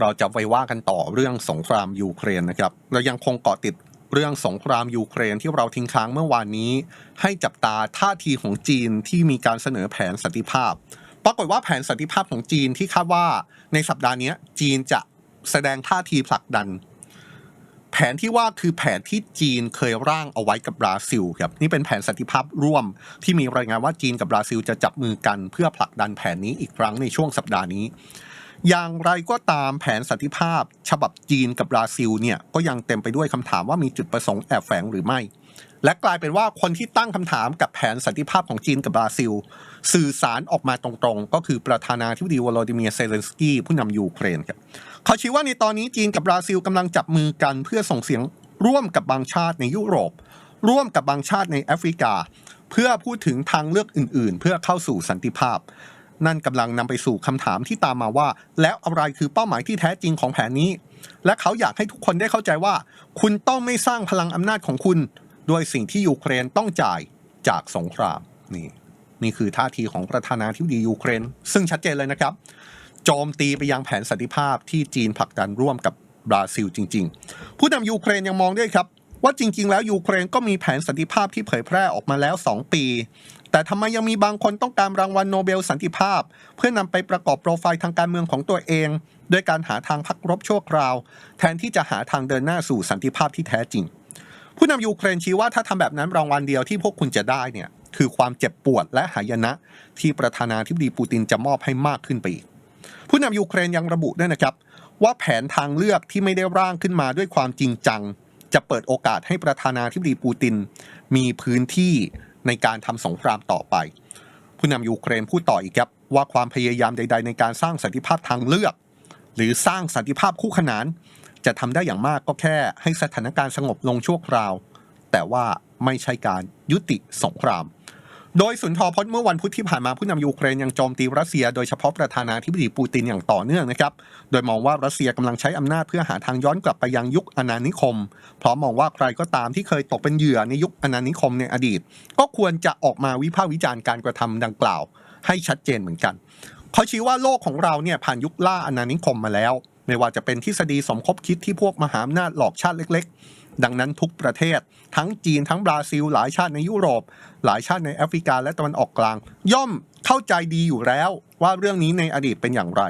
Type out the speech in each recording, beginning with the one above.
เราจะไปว่ากันต่อเรื่องสงครามยูเครนนะครับ เรายังคงเกาะติดเรื่องสงครามยูเครนที่เราทิ้งค้างเมื่อวานนี้ ให้จับตาท่าทีของจีนที่มีการเสนอแผนสันติภาพ ปรากฏว่าแผนสันติภาพของจีนที่คาดว่าในสัปดาห์นี้จีนจะแสดงท่าทีผลักดัน แผนที่ว่าคือแผนที่จีนเคยร่างเอาไว้กับบราซิลครับนี่เป็นแผนสันติภาพร่วม ที่มีรายงานว่าจีนกับบราซิลจะจับมือกันเพื่อผลักดันแผนนี้อีกครั้งในช่วงสัปดาห์นี้ อย่างไรก็ตามแผนสันติภาพ ฉบับจีนกับบราซิลเนี่ยก็ยังเต็มไปด้วยคำถามว่ามีจุดประสงค์แอบแฝงหรือไม่ และกลายเป็นว่าคนที่ตั้งคำถามกับแผนสันติภาพของจีนกับบราซิล สื่อสารออกมาตรงๆ ก็คือประธานาธิบดีวโลดิเมียร์เซเลนสกี้ผู้นำยูเครนครับเขาชี้ว่าในตอนนี้จีนกับบราซิลกำลังจับมือกันเพื่อส่งเสียงร่วมกับบางชาติในยุโรป ร่วมกับบางชาติในแอฟริกา เพื่อพูดถึงทางเลือกอื่น ๆ เพื่อเข้าสู่สันติภาพ นั่นกำลังนำไปสู่คำถามที่ตามมาว่า แล้วอะไรคือเป้าหมายที่แท้จริงของแผนนี้ และเขาอยากให้ทุกคนได้เข้าใจว่า คุณต้องไม่สร้างพลังอำนาจของคุณด้วยสิ่งที่ยูเครนต้องจ่ายจากสงครามนี่นี่คือท่าทีของประธานาธิบดียูเครน ซึ่งชัดเจนเลยนะครับ โจมตีไปยังแผนสันติภาพที่จีนผลักดันร่วมกับบราซิลจริง ๆ ผู้นำยูเครนยังมองด้วยครับว่าจริง ๆ แล้วยูเครนก็มีแผนสันติภาพที่เผยแพร่ออกมาแล้ว 2 ปี แต่ทำไมยังมีบางคนต้องการรางวัลโนเบลสันติภาพ เพื่อนำไปประกอบโปรไฟล์ทางการเมืองของตัวเอง ด้วยการหาทางพักรบชั่วคราว แทนที่จะหาทางเดินหน้าสู่สันติภาพที่แท้จริง ผู้นำยูเครนชี้ว่าถ้าทำแบบนั้นรางวัลเดียวที่พวกคุณจะได้เนี่ยคือความเจ็บปวดและหายนะ ที่ประธานาธิบดีปูตินจะมอบให้มากขึ้นไปอีก ผู้นำยูเครนยังระบุด้วยนะครับ ว่าแผนทางเลือกที่ไม่ได้ร่างขึ้นมาด้วยความจริงจัง จะเปิดโอกาสให้ประธานาธิบดีปูติน มีพื้นที่ ในการทำสงครามต่อไป ผู้นำยูเครนพูดต่ออีกครับว่าความพยายามใด ๆ ในการสร้างสันติภาพทางเลือก หรือสร้างสันติภาพคู่ขนาน จะทำได้อย่างมากก็แค่ให้สถานการณ์สงบลงชั่วคราว แต่ว่าไม่ใช่การยุติสงคราม โดยสุนทรพจน์เมื่อวันพุธที่ผ่านมาผู้นำยูเครนยังโจมตีรัสเซียโดยเฉพาะประธานาธิบดีปูตินอย่างต่อเนื่องนะครับโดยมองว่ารัสเซียกำลังใช้อำนาจเพื่อหาทางย้อนกลับไปยังยุคอาณานิคม พร้อมมองว่าใครก็ตามที่เคยตกเป็นเหยื่อในยุคอาณานิคมในอดีต ก็ควรจะออกมาวิพากษ์วิจารณ์การกระทำดังกล่าว ให้ชัดเจนเหมือนกันเขาชี้ว่าโลกของเราเนี่ยผ่านยุคล่าอาณานิคมมาแล้ว ไม่ว่าจะเป็นทฤษฎีสมคบคิดที่พวกมหาอำนาจหลอกชาติเล็ก ดังนั้นทุกประเทศ ทั้งจีนทั้งบราซิล หลายชาติในยุโรป หลายชาติในแอฟริกาและตะวันออกกลาง ย่อมเข้าใจดีอยู่แล้วว่าเรื่องนี้ในอดีตเป็นอย่างไร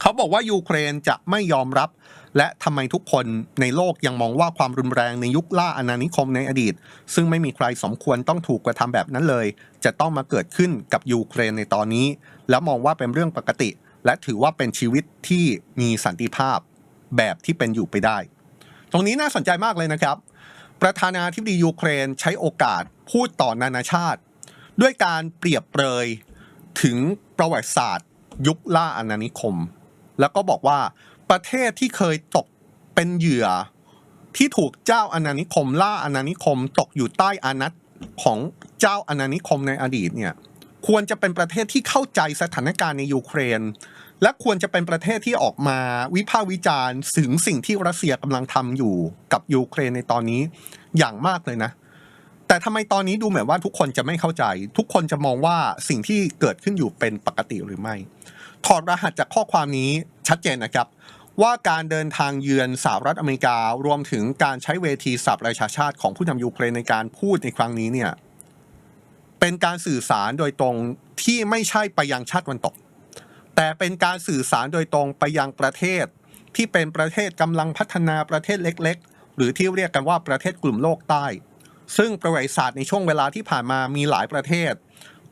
เขาบอกว่ายูเครนจะไม่ยอมรับ และทำไมทุกคนในโลกยังมองว่าความรุนแรงในยุคล่าอาณานิคมในอดีต ซึ่งไม่มีใครสมควรต้องถูกกระทำแบบนั้นเลย จะต้องมาเกิดขึ้นกับยูเครนในตอนนี้ แล้วมองว่าเป็นเรื่องปกติ และถือว่าเป็นชีวิตที่มีสันติภาพแบบที่เป็นอยู่ไปได้ ตรงนี้น่าสนใจมากเลยนะครับ ประธานาธิบดียูเครนใช้โอกาสพูดต่อนานาชาติ ด้วยการเปรียบเปรยถึงประวัติศาสตร์ ยุคล่าอาณานิคม แล้วก็บอกว่าประเทศที่เคยตกเป็นเหยื่อที่ถูกเจ้าอาณานิคม ล่าอาณานิคม ตกอยู่ใต้อานัตของเจ้าอาณานิคมในอดีตเนี่ยควรจะเป็นประเทศที่เข้าใจสถานการณ์ในยูเครน และควรจะเป็นประเทศที่ออกมาวิพากษ์วิจารณ์ถึงสิ่งที่รัสเซียกำลังทำอยู่กับยูเครนในตอนนี้อย่างมากเลยนะ แต่ทำไมตอนนี้ดูเหมือนว่าทุกคนจะไม่เข้าใจ ทุกคนจะมองว่าสิ่งที่เกิดขึ้นอยู่เป็นปกติหรือไม่ ถอดรหัสจากข้อความนี้ชัดเจนนะครับ ว่าการเดินทางเยือนสหรัฐอเมริการวมถึงการใช้เวทีสับประชาชาติของผู้นำยูเครนในการพูดในครั้งนี้เนี่ยเป็นการสื่อสารโดยตรงที่ไม่ใช่ไปยังชาติวันตก แต่เป็นการสื่อสารโดยตรงไปยังประเทศ ที่เป็นประเทศกำลังพัฒนาประเทศเล็ก ๆ หรือที่เรียกกันว่าประเทศกลุ่มโลกใต้ ซึ่งประวัติศาสตร์ในช่วงเวลาที่ผ่านมามีหลายประเทศ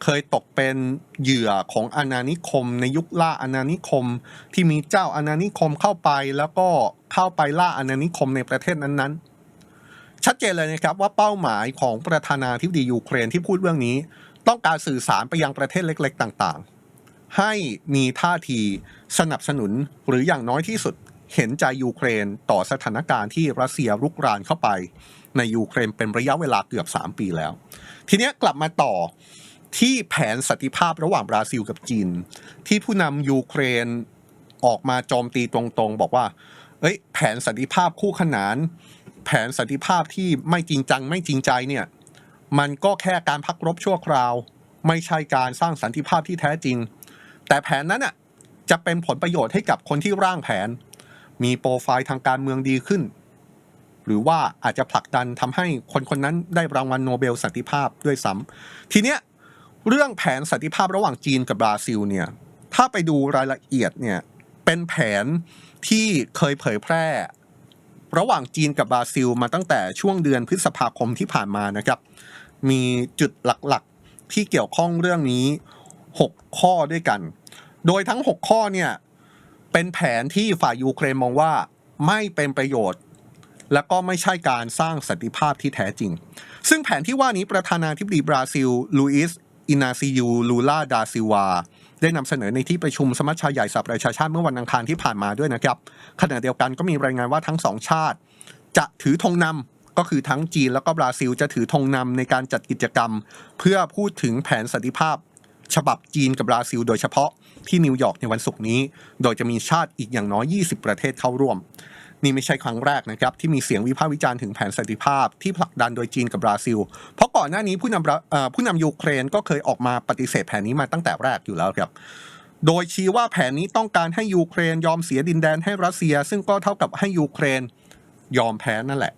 เคยตกเป็นเหยื่อของอาณานิคม ในยุคล่าอาณานิคม ที่มีเจ้าอาณานิคมเข้าไปแล้วก็เข้าไปล่าอาณานิคมในประเทศนั้นๆชัดเจนเลยนะครับว่าเป้าหมายของประธานาธิบดียูเครนที่พูดเรื่องนี้ ต้องการสื่อสารไปยังประเทศเล็ก ๆ ต่างๆ ให้มีท่าทีสนับสนุนหรืออย่างน้อยที่สุดเห็นใจยูเครนต่อสถานการณ์ที่รัสเซียรุกรานเข้าไป ในยูเครนเป็นระยะเวลาเกือบ 3 ปีแล้ว ทีนี้กลับมาต่อที่แผนสันติภาพระหว่างบราซิลกับจีน ที่ผู้นำยูเครนออกมาโจมตีตรงๆ บอกว่าเอ้ยแผนสันติภาพคู่ขนาน แผนสันติภาพที่ไม่จริงจังไม่จริงใจเนี่ยมันก็แค่การพักรบชั่วคราว ไม่ใช่การสร้างสันติภาพที่แท้จริง แต่แผนนั้นอะจะเป็นผลประโยชน์ให้กับคนที่ร่างแผน มีโปรไฟล์ทางการเมืองดีขึ้น หรือว่าอาจจะผลักดันทำให้คนคนนั้นได้รางวัลโนเบลสันติภาพด้วยซ้ำทีเนี้ยเรื่องแผนสันติภาพระหว่างจีนกับบราซิลเนี่ยถ้าไปดูรายละเอียดเนี่ยเป็นแผนที่เคยเผยแพร่ ระหว่างจีนกับบราซิลมาตั้งแต่ช่วงเดือนพฤษภาคมที่ผ่านมานะครับ มีจุดหลักๆที่เกี่ยวข้องเรื่องนี้ 6 ข้อด้วยกัน โดยทั้ง 6 ข้อเนี่ยเป็นแผนที่ฝ่ายยูเครนมองว่าไม่เป็นประโยชน์ และก็ไม่ใช่การสร้างสันติภาพที่แท้จริง ซึ่งแผนที่ว่านี้ประธานาธิบดีบราซิล ลูอิส อินาซิยูลูลาดาซิวา ได้นำเสนอในที่ประชุมสมัชชาใหญ่สหประชาชาติเมื่อวันอังคารที่ผ่านมาด้วยนะครับ ขณะเดียวกันก็มีรายงานว่าทั้งสองชาติ จะถือธงนำก็คือทั้งจีนแล้วก็บราซิลจะถือธงนำในการจัดกิจกรรม เพื่อพูดถึงแผนสันติภาพ ฉบับจีนกับบราซิล โดยเฉพาะที่นิวยอร์กในวันศุกร์นี้ โดยจะมีชาติอีกอย่างน้อย 20 ประเทศเข้าร่วม นี่ไม่ใช่ครั้งแรกนะครับที่มีเสียงวิพากษ์วิจารณ์ถึงแผนสันติภาพที่ผลักดันโดยจีนกับบราซิล เพราะก่อนหน้านี้ผู้นำผู้นำยูเครนก็เคยออกมาปฏิเสธแผนนี้มาตั้งแต่แรกอยู่แล้วครับโดยชี้ว่าแผนนี้ต้องการให้ยูเครนยอมเสียดินแดนให้รัสเซีย ซึ่งก็เท่ากับให้ยูเครนยอมแพ้นั่นแหละ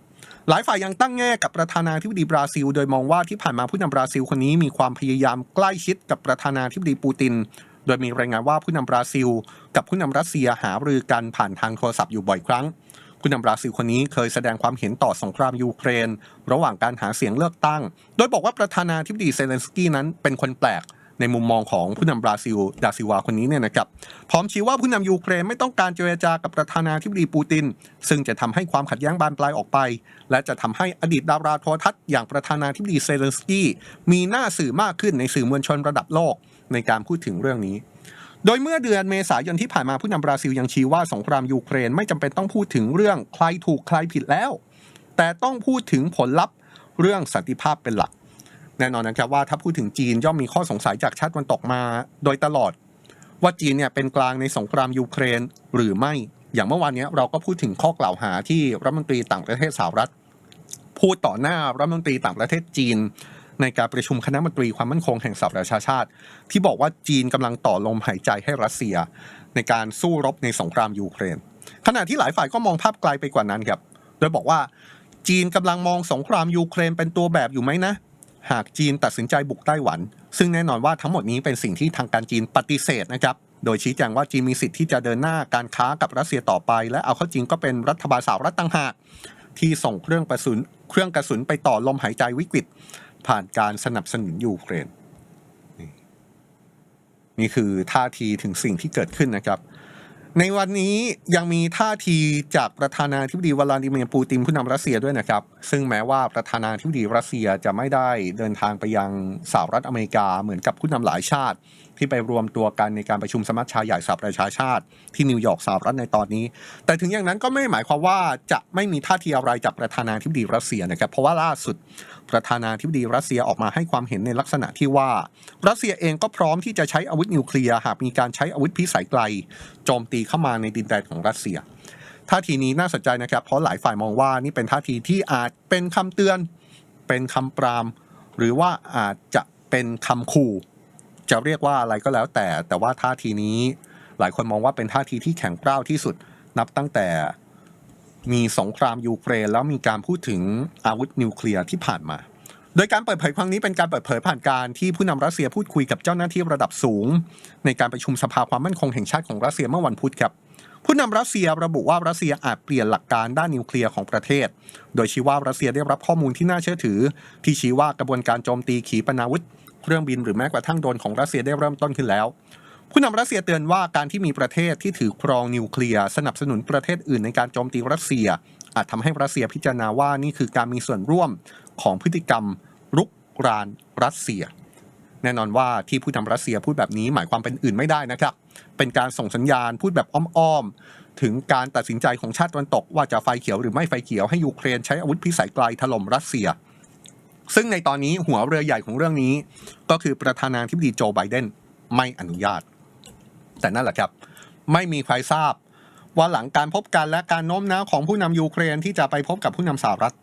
หลายฝ่ายยังตั้งแง่กับประธานาธิบดีบราซิล โดยมองว่าที่ผ่านมาผู้นำบราซิลคนนี้มีความพยายามใกล้ชิดกับประธานาธิบดีปูติน โดยมีรายงานว่าผู้นำบราซิล กับผู้นำรัสเซียหารือกันผ่านทางโทรศัพท์อยู่บ่อยครั้ง ผู้นำบราซิลคนนี้เคยแสดงความเห็นต่อสงครามยูเครน ระหว่างการหาเสียงเลือกตั้ง โดยบอกว่าประธานาธิบดีเซเลนสกี้นั้นเป็นคนแปลก ในมุมมองของผู้นำบราซิลดาซิวาคนนี้เนี่ยนะครับพร้อมชี้ว่าผู้นำยูเครนไม่ต้องการเจรจากับประธานาธิบดีปูติน ซึ่งจะทำให้ความขัดแย้งบานปลายออกไป และจะทำให้อดีตดาราโทรทัศน์อย่างประธานาธิบดีเซเลนสกี้มีหน้าสื่อมากขึ้นในสื่อมวลชนระดับโลกในการพูดถึงเรื่องนี้โดยเมื่อเดือนเมษายนที่ผ่านมาผู้นำบราซิลยังชี้ว่าสงครามยูเครนไม่จำเป็นต้องพูดถึงเรื่องใครถูกใครผิดแล้ว แต่ต้องพูดถึงผลลัพธ์เรื่องสันติภาพเป็นหลัก แน่นอนนะครับว่าถ้าพูดถึงจีนย่อมมีข้อสงสัยจากชาติตะวันตกมา โดยตลอด ว่าจีนเนี่ยเป็นกลางในสงครามยูเครนหรือไม่ อย่างเมื่อวานนี้เราก็พูดถึงข้อกล่าวหาที่รัฐมนตรีต่างประเทศสหรัฐ พูดต่อหน้ารัฐมนตรีต่างประเทศจีน ในการประชุมคณะมนตรีความมั่นคงแห่งสหประชาชาติ ที่บอกว่าจีนกำลังต่อลมหายใจให้รัสเซีย ในการสู้รบในสงครามยูเครน ขณะที่หลายฝ่ายก็มองภาพไกลไปกว่านั้นครับ โดยบอกว่าจีนกำลังมองสงครามยูเครนเป็นตัวแบบอยู่ไหมนะ หากจีนตัดสินใจบุกไต้หวัน ซึ่งแน่นอนว่าทั้งหมดนี้เป็นสิ่งที่ทางการจีนปฏิเสธนะครับโดยชี้แจงว่าจีนมีสิทธิ์ที่จะเดินหน้าการค้ากับรัสเซียต่อไป และเอาเข้าจริงก็เป็นรัฐบาลสหรัฐต่างหากที่ส่งเครื่องกระสุนเครื่องกระสุนไปต่อลมหายใจวิกฤต ผ่านการสนับสนุนยูเครนนี่คือท่าทีถึงสิ่งที่เกิดขึ้นนะครับ ในวันนี้ยังมีท่าทีจากประธานาธิบดีวลาดิเมียร์ปูตินผู้นำรัสเซียด้วยนะครับ ซึ่งแม้ว่าประธานาธิบดีรัสเซียจะไม่ได้เดินทางไปยังสหรัฐอเมริกาเหมือนกับผู้นำหลายชาติที่ไปรวมตัวกันในการประชุมสมัชชาใหญ่สหประชาชาติ ที่นิวยอร์กสหรัฐในตอนนี้ แต่ถึงอย่างนั้นก็ไม่หมายความว่าจะไม่มีท่าทีอะไรจากประธานาธิบดีรัสเซียนะครับ เพราะว่าล่าสุดประธานาธิบดีรัสเซียออกมาให้ความเห็นในลักษณะที่ว่า รัสเซียเองก็พร้อมที่จะใช้อาวุธนิวเคลียร์หากมีการใช้อาวุธพิสัยไกลโจมตีเข้ามาในดินแดนของรัสเซียท่าทีนี้น่าสนใจนะครับ เพราะหลายฝ่ายมองว่านี่เป็นท่าทีที่อาจเป็นคำเตือน เป็นคำปราม หรือว่าอาจจะเป็นคำขู่ จะเรียกว่าอะไรก็แล้วแต่ แต่ว่าท่าทีนี้ หลายคนมองว่าเป็นท่าทีที่แข็งกร้าวที่สุด นับตั้งแต่มีสงครามยูเครนแล้วมีการพูดถึงอาวุธนิวเคลียร์ที่ผ่านมา โดยการเปิดเผยครั้งนี้เป็นการเปิดเผยผ่านการที่ผู้นำรัสเซียพูดคุยกับเจ้าหน้าที่ระดับสูง ในการประชุมสภาความมั่นคงแห่งชาติของรัสเซียเมื่อวันพุธครับผู้นำรัสเซียระบุว่ารัสเซียอาจเปลี่ยนหลักการด้านนิวเคลียร์ของประเทศ โดยชี้ว่ารัสเซียได้รับข้อมูลที่น่าเชื่อถือ ที่ชี้ว่ากระบวนการโจมตีขีปนาวุธ เครื่องบินหรือแม้กระทั่งโดรนของรัสเซียได้เริ่มต้นขึ้นแล้ว ผู้นำรัสเซียเตือนว่าการที่มีประเทศที่ถือครองนิวเคลียร์สนับสนุนประเทศอื่นในการโจมตีรัสเซีย อาจทำให้รัสเซียพิจารณาว่านี่คือการมีส่วนร่วมของพฤติกรรมรุกรานรัสเซีย แน่นอนว่าที่ผู้นำรัสเซียพูดแบบนี้หมายความเป็นอื่นไม่ได้นะครับ เป็นการส่งสัญญาณพูดแบบอ้อมๆถึงการตัดสินใจของชาติตะวันตก ว่าจะไฟเขียวหรือไม่ไฟเขียวให้ยูเครนใช้อาวุธพิสัยไกลถล่มรัสเซีย ซึ่งในตอนนี้หัวเรือใหญ่ของเรื่องนี้ ก็คือประธานาธิบดีโจไบเดนไม่อนุญาต แต่นั่นแหละครับ ไม่มีใครทราบว่าหลังการพบกันและการโน้มน้าวของผู้นำยูเครนที่จะไปพบกับผู้นำสหรัฐ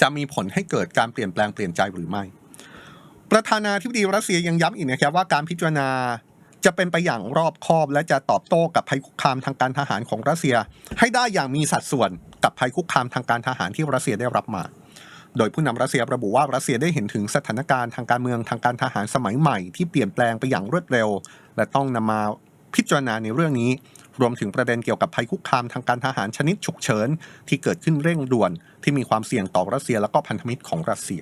จะมีผลให้เกิดการเปลี่ยนแปลงเปลี่ยนใจหรือไม่ ประธานาธิบดีรัสเซียยังย้ำอีกนะครับว่าการพิจารณาจะเป็นไปอย่างรอบคอบ และจะตอบโต้กับภัยคุกคามทางการทหารของรัสเซีย ให้ได้อย่างมีสัดส่วนกับภัยคุกคามทางการทหารที่รัสเซียได้รับมา โดยผู้นำรัสเซียระบุว่ารัสเซียได้เห็นถึงสถานการณ์ทางการเมืองทางการทหารสมัยใหม่ที่เปลี่ยนแปลงไปอย่างรวดเร็ว และต้องนำมาพิจารณาในเรื่องนี้ รวมถึงประเด็นเกี่ยวกับภัยคุกคามทางการทหารชนิดฉุกเฉินที่เกิดขึ้นเร่งด่วน ที่มีความเสี่ยงต่อรัสเซียและก็พันธมิตรของรัสเซีย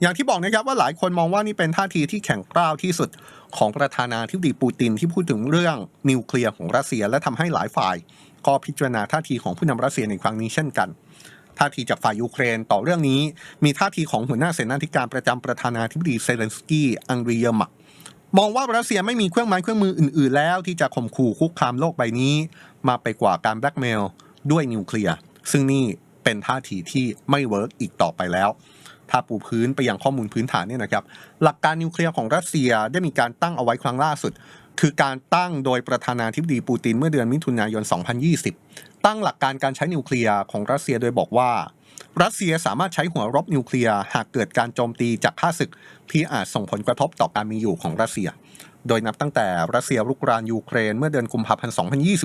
อย่างที่บอกนะครับว่าหลายคนมองว่านี่เป็นท่าทีที่แข็งกร้าวที่สุดของประธานาธิบดีปูตินที่พูดถึงเรื่องนิวเคลียร์ของรัสเซีย และทำให้หลายฝ่าย ก็พิจารณาท่าทีของผู้นำรัสเซียในครั้งนี้เช่นกัน ท่าทีจากฝ่ายยูเครนต่อเรื่องนี้ มีท่าทีของหัวหน้าเสนาธิการประจำประธานาธิบดีเซเลนสกี้อังรีเยมักมองว่ารัสเซียไม่มีเครื่องไม้เครื่องมืออื่น ๆ แล้ว ที่จะข่มขู่คุกคามโลกใบนี้ มาไปกว่าการแบล็กเมลด้วยนิวเคลียร์ซึ่งนี่เป็นท่าทีที่ไม่เวิร์กอีกต่อไปแล้ว ถ้าปูพื้นไปอยังข้อมูลพื้นฐานเนี่ยนะครับ หลักการนิวเคลียร์ของรัสเซียได้มีการตั้งเอาไว้ครั้งล่าสุด คือการตั้งโดยประธานาธิบดีปูตินเมื่อเดือนมิถุนายน 2020 ตั้งหลักการการใช้นิวเคลียร์ของรัสเซียโดยบอกว่า รัสเซียสามารถใช้หัวรบนิวเคลียร์หากเกิดการโจมตีจากข้าศึกที่อาจส่งผลกระทบต่อการมีอยู่ของรัสเซีย โดยนับตั้งแต่รัสเซียรุกรานยูเครนเมื่อเดือนกุมภาพันธ์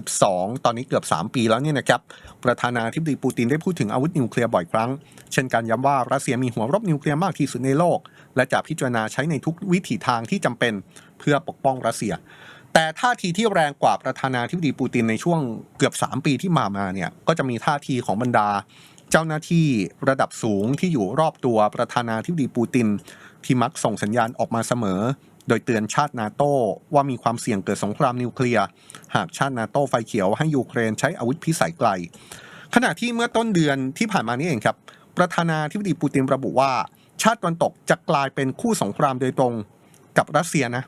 2022 ตอนนี้เกือบ 3 ปีแล้วเนี่ยนะครับ ประธานาธิบดีปูตินได้พูดถึงอาวุธนิวเคลียร์บ่อยครั้ง เช่นการย้ำว่ารัสเซียมีหัวรบนิวเคลียร์มากที่สุดในโลก และจะพิจารณาใช้ในทุกวิถีทางที่จำเป็นเพื่อปกป้องรัสเซีย แต่ท่าทีที่แรงกว่าประธานาธิบดีปูตินในช่วงเกือบ 3 ปีที่มามาเนี่ยก็จะมีท่าทีของบรรดา เจ้าหน้าที่ระดับสูงที่อยู่รอบตัวประธานาธิบดีปูตินที่มักส่งสัญญาณออกมาเสมอ โดยเตือนชาตินาโต้ว่ามีความเสี่ยงเกิดสงครามนิวเคลียร์ หากชาตินาโต้ไฟเขียวให้ยูเครนใช้อาวุธพิสัยไกล ขณะที่เมื่อต้นเดือนที่ผ่านมานี้เองครับ ประธานาธิบดีปูตินระบุว่า ชาติตะวันตกจะกลายเป็นคู่สงครามโดยตรงกับรัสเซียนะ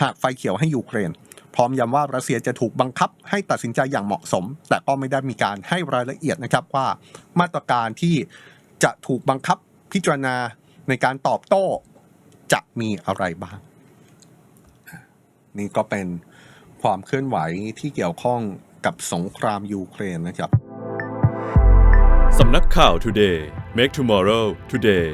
หากไฟเขียวให้ยูเครน พร้อมย้ำว่ารัสเซียจะถูกบังคับให้ตัดสินใจอย่างเหมาะสม แต่ก็ไม่ได้มีการให้รายละเอียดนะครับว่า มาตรการที่จะถูกบังคับพิจารณาในการตอบโต้จะมีอะไรบ้าง นี่ก็เป็นความเคลื่อนไหวที่เกี่ยวข้องกับสงครามยูเครนนะครับ สำนักข่าว Today Make Tomorrow Today